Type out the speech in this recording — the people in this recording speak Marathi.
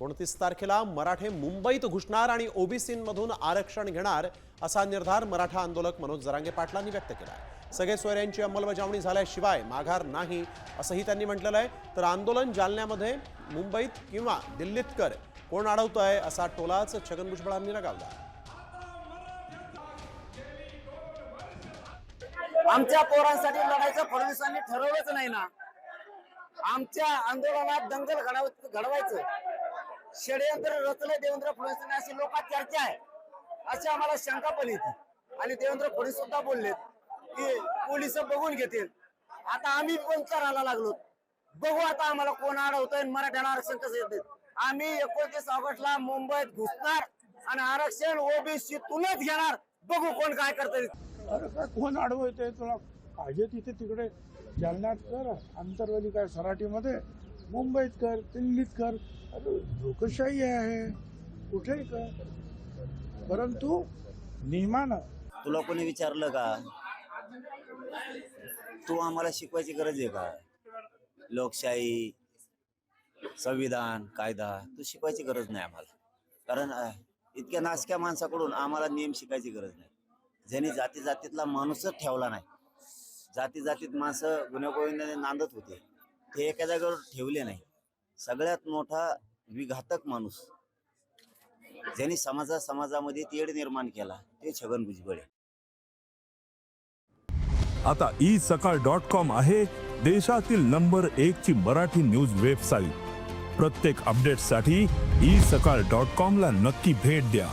एकोणतीस तारखेला मराठे मुंबईत घुसणार आणि ओबीसीमधून आरक्षण घेणार असा निर्धार मराठा आंदोलक मनोज जरांगे पाटलांनी व्यक्त केला आहे. सगळे सोयऱ्यांची अंमलबजावणी झाल्याशिवाय माघार नाही असंही त्यांनी म्हटलेलं आहे. तर आंदोलन जालन्यामध्ये मुंबईत किंवा दिल्लीत कर कोण अडवतंय असा टोलाच छगन भुजबळांनी लगावला आमच्या पोरांसाठी लढायचं फडणवीसांनी ठरवलंच नाही ना. आमच्या आंदोलनात दंगल घडवायचं. षडयंत्र रचलं देवेंद्र फडणवीसांनी अशी लोकात चर्चा आहे. अशी आम्हाला शंका पण येते. आणि देवेंद्र फडणवीस सुद्धा बोललेत की पोलीस बघून घेतील. आता आम्ही पण करायला लागलो. बघू आता आम्हाला कोण अडवतोय आणि मराठ्याला आरक्षण कसं येते आम्ही एकोणतीस ऑगस्टला मुंबईत घुसणार आणि आरक्षण ओबीसीतूनच घेणार. बघू कोण काय करतंय. अरे काय कोण अडवतोय तुला? पाहिजे तिथे तिकडे. जालन्यात कर आंतरवाली काय सराटीमध्ये. मुंबईत कर दिल्लीत कर. अरे लोकशाही आहे. कुठेही कर. परंतु नियमानं तुला कोणी विचारलं का? तू आम्हाला शिकवायची गरज आहे का? लोकशाही संविधान कायदा तू शिकवायची गरज नाही आम्हाला. कारण इतक्या नासक्या माणसाकडून आम्हाला नियम शिकायची गरज नाही. ज्यांनी जाती जातीतला माणूसच ठेवला नाही. जाती जातीत माणसं गुन्हेगोविंदाने नांदत होते. ते एका जागेवर ठेवले नाही. सगळ्यात मोठा विघातक माणूस. ज्यांनी समाजा समाजामध्ये तेढ निर्माण केला ते छगन भुजबळ आता ई सकाळ डॉट कॉम आहे देशातील नंबर एक ची मराठी न्यूज वेबसाईट. प्रत्येक अपडेटसाठी ई सकाळ डॉट कॉम ला नक्की भेट द्या.